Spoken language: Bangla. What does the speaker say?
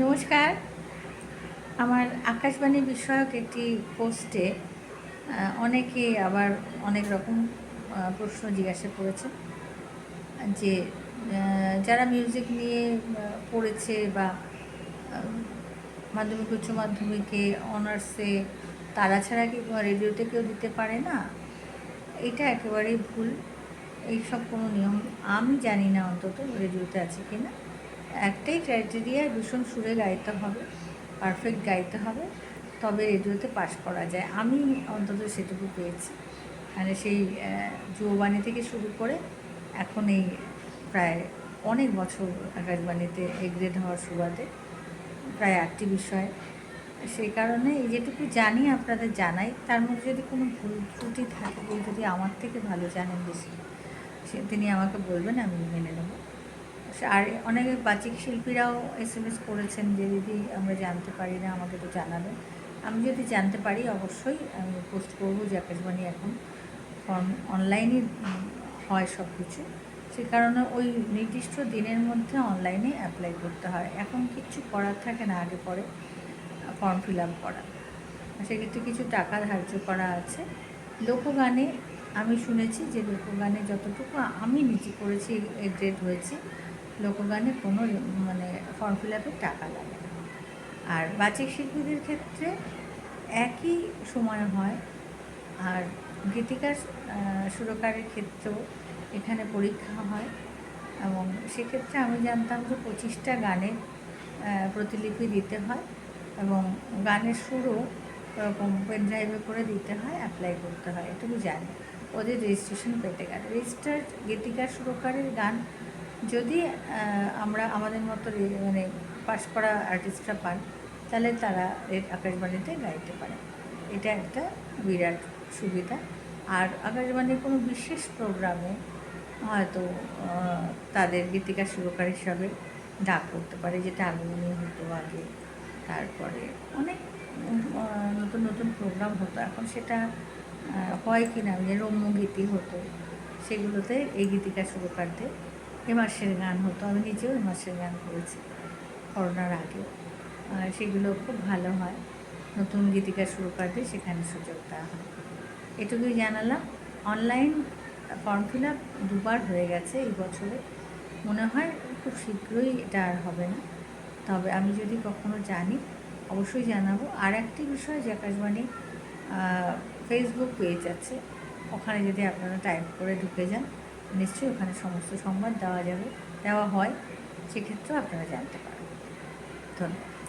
নমস্কার। আমার আকাশবাণী বিষয়ক একটি পোস্টে অনেকে আবার অনেক রকম প্রশ্ন জিজ্ঞাসা করেছে যে যারা মিউজিক নিয়ে পড়েছে বা মাধ্যমিক, উচ্চ মাধ্যমিকে অনার্সে তারা ছাড়া কি রেডিওতে কেউ দিতে পারে না? এটা একেবারেই ভুল। এইসব কোনো নিয়ম আমি জানি না অন্তত রেডিওতে আছে কি না একটাই ক্রাইটেরিয়া ভীষণ সুরে গাইতে হবে পারফেক্ট গাইতে হবে, তবে রেডিওতে পাশ করা যায়। আমি অন্তত সেটুকু পেয়েছি। মানে সেই যুববাণী থেকে শুরু করে এখন এই প্রায় অনেক বছর আকাশবাণীতে এগ্রেড হওয়ার সুবাদে প্রায় আটটি বিষয়। সেই কারণে এই যেটুকু জানি আপনাদের জানাই, তার মধ্যে যদি কোনো ভুল ত্রুটি থাকে যদি আমার থেকে ভালো জানেন বেশি, সে তিনি আমাকে বলবেন, আমি মেনে নেব। আর অনেক বাচিক শিল্পীরাও এস এম এস করেছেন যে, দিদি, আমরা জানতে পারি না, আমাকে তো জানাবেন আমি যদি জানতে পারি, অবশ্যই আমি পোস্ট করব যে আকাশবাণী এখন ফর্ম অনলাইনে হয় সব কিছু সে কারণে ওই নির্দিষ্ট দিনের মধ্যে অনলাইনে অ্যাপ্লাই করতে হয়। এখন কিচ্ছু করার থাকে না, আগে পরে ফর্ম ফিল আপ করা। সেক্ষেত্রে কিছু টাকা ধার্য করা আছে। লোকগানে আমি শুনেছি যে, লোকগানে যতটুকু আমি নিজে করেছি গ্রেড হয়েছে লোকগানে কোনো মানে ফর্ম ফিল আপের টাকা লাগে না। আর বাচিক শিল্পীদের ক্ষেত্রে একই সময় হয়। আর গীতিকার সুরকারের ক্ষেত্রেও এখানে পরীক্ষা হয়। এবং সেক্ষেত্রে আমি জানতাম যে পঁচিশটা গানের প্রতিলিপি দিতে হয় এবং গানের সুরও ওরকম পেন ড্রাইভে করে দিতে হয় অ্যাপ্লাই করতে হয়। এটুকু জানি। ওদের রেজিস্ট্রেশন পেতে গেলে। রেজিস্টার্ড গীতিকার, সুরকারের গান যদি আমরা আমাদের মতো মানে পাশ করা আর্টিস্টরা পান, তাহলে তারা আকাশবাণীতে গাইতে পারে। এটা একটা বিরাট সুবিধা। আর আকাশবাণীর কোনো বিশেষ প্রোগ্রামে হয়তো তাদের গীতিকা সুরকার হিসাবে ডাক করতে পারে, যেটা আগমনী হতো আগে, তারপরে অনেক নতুন নতুন প্রোগ্রাম হতো। এখন সেটা হয় কি না যে রম্যগীতি হতো, সেগুলোতে এই গীতিকা সুরকারদের এ মাসের গান হতো। আমি নিজেও এ মাসের গান করেছি করোনার আগেও। আর সেগুলো খুব ভালো হয়। নতুন গীতিকা শুরু সুরকারদের সেখানে সুযোগ দেওয়া হয়। এটুকুই জানালাম। অনলাইন ফর্ম ফিল আপ দুবার হয়ে গেছে এই বছরে। মনে হয় খুব শীঘ্রই এটা আর হবে না। তবে আমি যদি কখনো জানি, অবশ্যই জানাব। আর একটি বিষয় যে আকাশবাণী ফেসবুক পেজ আছে। ওখানে যদি আপনারা টাইপ করে ঢুকে যান নিশ্চয়ই ওখানে সমস্ত সংবাদ দেওয়া যাবে দেওয়া হয়। সেক্ষেত্রেও আপনারা জানতে পারবেন। ধন্যবাদ।